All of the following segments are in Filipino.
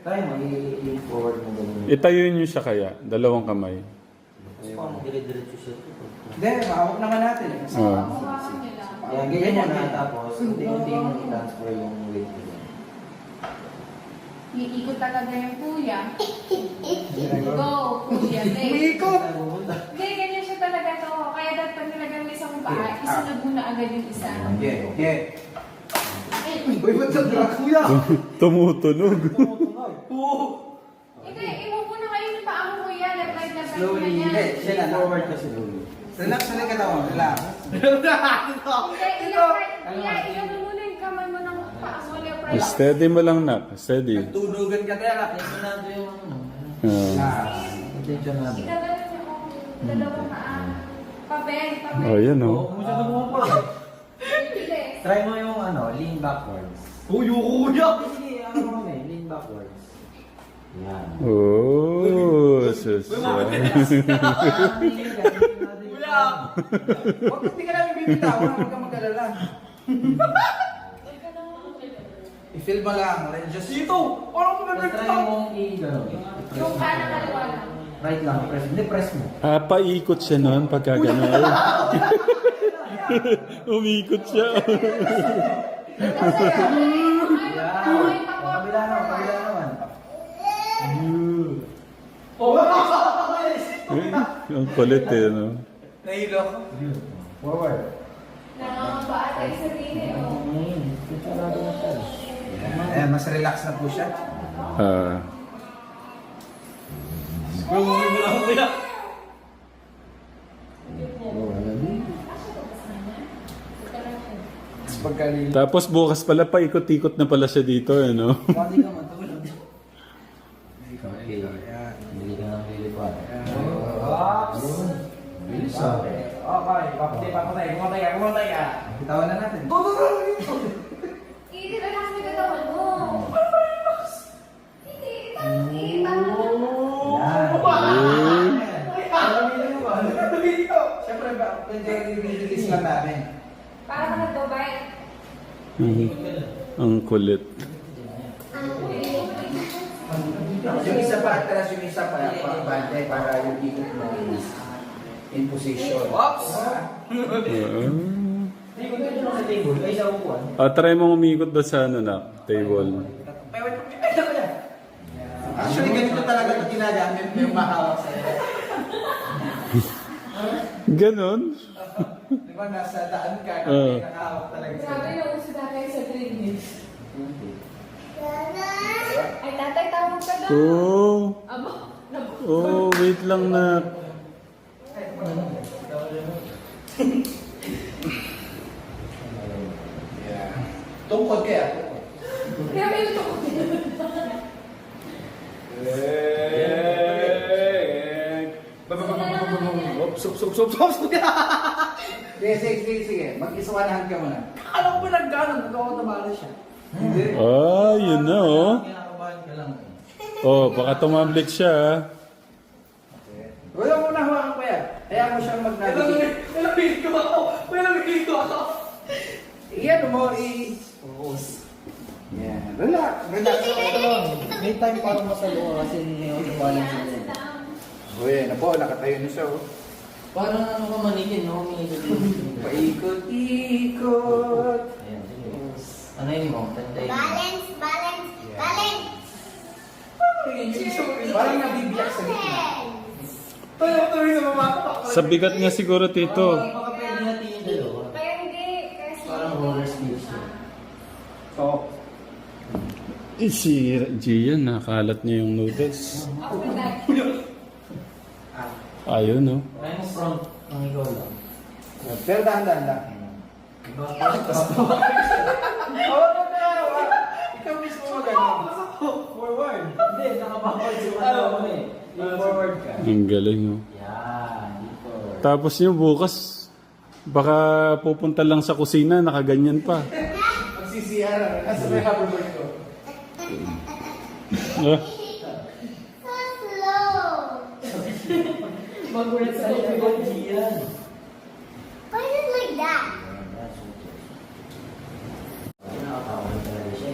Try mo, i-lean forward mo ganun. Itayo niyo siya kaya, dalawang kamay. Tapos parang dire-diretso siya. Hindi, mahawak naman natin eh. Oo. Hawakan niyo lang. Yan, ganyan mo na tapos unti-unti mo i-transfer yung weight mo. Iikot talaga yung kuya. Go, kuya. Hindi, Umiikot! Ganyan siya talaga to. Kaya dapat pag nilagay mo isang paa, isunod mo na agad yung isa. Okay, okay. Uy, ba't sa drag, kuya? Tumutunog. Oo! Hindi, imupo mo na kayo yung paa mo kuya. Left, right, left, right na Slowly, hindi, siya na forward ka slowly. Relax na lang katawan, relax. Hindi, i-left, right. Kuya, ilagay mo muna yung kamay mo ng paa mo. Left, right. Steady mo lang na. Steady. Tunugan ka kaya. Attentionado yung ano. Ah. Ah. Attentionado. Ikagano niyo kung dalawang paa. Pabel, pabel. Oh, yan Oo, oh. kung siya bumaba. Bilis. Try mo yung ano, lean backwards. Uy, kuya! Sige, ano mo lean backwards. Yan. Oh, sus. Kuya! Huwag hindi ka namin bibitawan, huwag kang mag-alala. I-feel mo lang, like just dito! Parang mo Tapos try mong i-gano. Yung kanan kaliwa lang. Right lang, press. Hindi, press mo. Ah, paikot siya noon pagka gano'n. Umikot siya. Oh, kabila naman, kabila naman. Eh, Ang kulit eh, no? Nahilo ako. Forward. Nangangabaa tayo sa tingin, oh. Na. Ayan, mas relax na po siya. Ah. Mas pagkalilo. Tapos bukas pala paikot-ikot na pala siya dito, eh, no? Hindi ka matulog. Okay. Hindi ka nang lilipad. Ops! Bilis ah. Okay, papatay, papatay. Kumatay ka, kumatay ka. Bitawan na natin. Go, go, go! I-relax mo yung katawan mo. Hindi, itang, itang. Yan. Siyempre, ba, medyo i-release lang namin. Para ka nag-dubai. Ang kulit. Yung isa pa, atras yung isa pa, pakibante para yung ikot mo in position. Ops! Ah. Try mo umikot doon sa ano na, table. Actually, ganito talaga ito ginagamit yung mahawak sa'yo. Ganon. Di ba, nasa daan ka, Oo. nakahawak talaga Grabe sa'yo. yung uso natin sa drainage. Ay, tatay, tawag ka daw. Oh. Aba, nab- Oh, wait lang na. Tungkod kaya, tungkod. Kaya may luto ko. Ops, ops, ops. Sige, sige, sige, sige. Mag-iswanahan ka muna. Alam ko ba nagganon? Nagawa na siya. Hindi. Ah, yun na oh. Kinakabahan ka lang. Oh, baka tumamblik siya. ah. Wala mo na hawakan ko yan. Hayaan mo siyang mag-navigate. Nalabigit ko ako! May nalabigit ko ako! Iyan mo, i... Yan. Relax. Relax. May time para masalo kasi yung balance na yun. Uy, na po, nakatayo na siya, oh. Parang ano ka manigin, no? Paikot-ikot. Ayan, sige. Ano yun mo? Tantay mo. Balance, balance, balance. Parang nabibiyak sa gitna. Tayo tuloy sa mamatapak. Sa bigat nga siguro, Tito. Baka pwede natin yung dalawa. Kaya hindi, kasi... Parang roller skates yun. So, Eh, si Gian, nakalat niya yung noodles. Ayun, no? Mo front ang ikaw lang. pero dahan-dahan lang. Backwards. Oo, na. Ikaw mismo magano. Forward. Hindi, yung ano mo eh. Yung forward ka. Ang galing, oh. Yan, dito. Tapos yung bukas, baka pupunta lang sa kusina, nakaganyan pa. Magsisiyara. Nasa may hoverboard ko. Ah, one word sa Libyan. Why is it like that?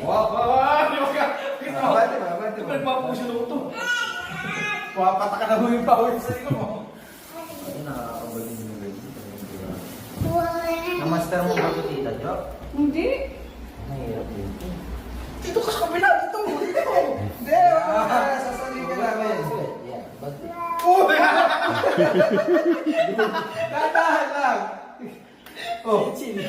Wah, wah, wah! Yung ka! Abante mo, abante mo. Nagpapuso na na mo yung power sa iyo mo. Ay, nakakabalin yung red. Namaster mo ba ito, Tita Jo? Hindi. Nahirap yun. Dito ka sa kabila, dito! 哈哈哈哈哈！哈！哈哈哈！哦，进进。